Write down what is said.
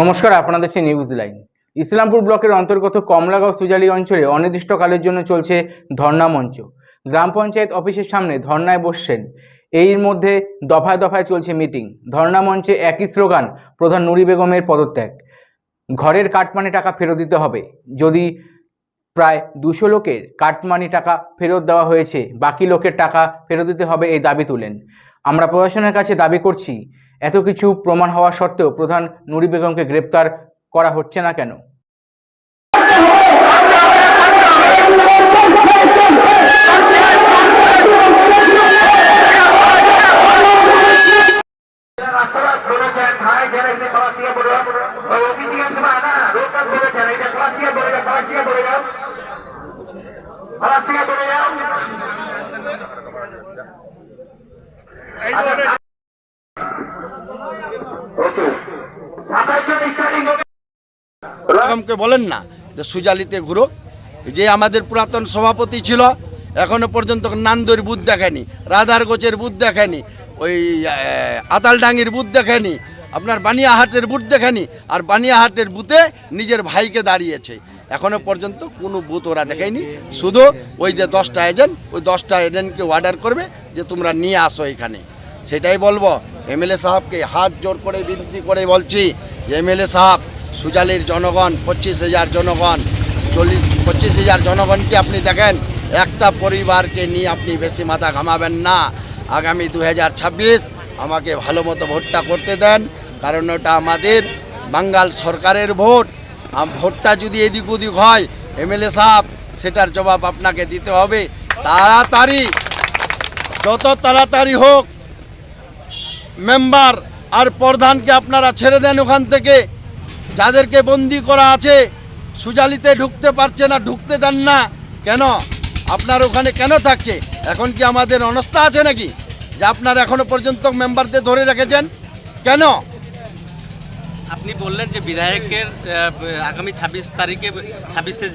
নমস্কার, আপনাদের সেই নিউজ লাইন ইসলামপুর ব্লকের অন্তর্গত কমলাগাঁও সুজালি অঞ্চলে অনির্দিষ্টকালের জন্য চলছে ধর্ণা মঞ্চ। গ্রাম পঞ্চায়েত অফিসের সামনে ধর্নায় বসছেন। এর মধ্যে দফায় দফায় চলছে মিটিং। ধর্ণা মঞ্চে একই স্লোগান, প্রধান নুরি বেগমের পদত্যাগ। ঘরের কাটমানি টাকা ফেরত দিতে হবে। যদি প্রায় দুশো লোকের কাটমানি টাকা ফেরত দেওয়া হয়েছে, বাকি লোকের টাকা ফেরত দিতে হবে এই দাবি তুলেন। আমরা প্রশাসনের কাছে দাবি করছি এত কিছু প্রমাণ হওয়া সত্ত্বেও প্রধান নুরি বেগমকে গ্রেপ্তার করা হচ্ছে না কেন বেগমকে বলেন না যে সুজালিতে ঘুরো যে আমাদের পুরাতন সভাপতি ছিল, এখনও পর্যন্ত নান্দর বুথ দেখেনি রাধারগোচের বুথ দেখেনি, ওই আতালডাঙ্গির বুথ দেখেনি, আপনার বানিয়াহাটের বুথ দেখেনি, আর বানিয়াহাটের বুথে নিজের ভাইকে দাঁড়িয়েছে। এখনও পর্যন্ত কোনো বুথ ওরা দেখেনি। শুধু ওই যে দশটা এজেন্ট, ওই দশটা এজেন্টকে অর্ডার করবে যে তোমরা নিয়ে আসো এখানে। সেটাই বলব। এমএলএ সাহেবকে হাত জোর করে বিনতি করে বলছি এমএলএ সাহেব সুজালির জনগণ, পঁচিশ হাজার জনগণ, চল্লিশ, পঁচিশ হাজার জনগণকে আপনি দেখেন, একটা পরিবারকে নিয়ে আপনি বেশি মাথা ঘামাবেন না। আগামী দু হাজার ছাব্বিশ আমাকে ভালো মতো ভোটটা করতে দেন, কারণ ওটা আমাদের বাঙ্গাল সরকারের ভোট। ভোটটা যদি এদিক ওদিক হয়, এমএলএ সাহেব, সেটার জবাব আপনাকে দিতে হবে। তাড়াতাড়ি, যত তাড়াতাড়ি হোক, মেম্বার আর প্রধানকে আপনারা ছেড়ে দেন ওখান থেকে। যাদেরকে বন্দি করা আছে, সুজালিতে ঢুকতে পারছে না, ঢুকতে দেন না। কেন? আপনার ওখানে কেন থাকছে? এখন কি আমাদের অনস্থা আছে নাকি? যে আপনার এখনও পর্যন্ত মেম্বারদের ধরে রেখেছেন? কেন? আপনি বললেন যে বিধায়কের আগামী ছাব্বিশ তারিখে, ছাব্বিশে যে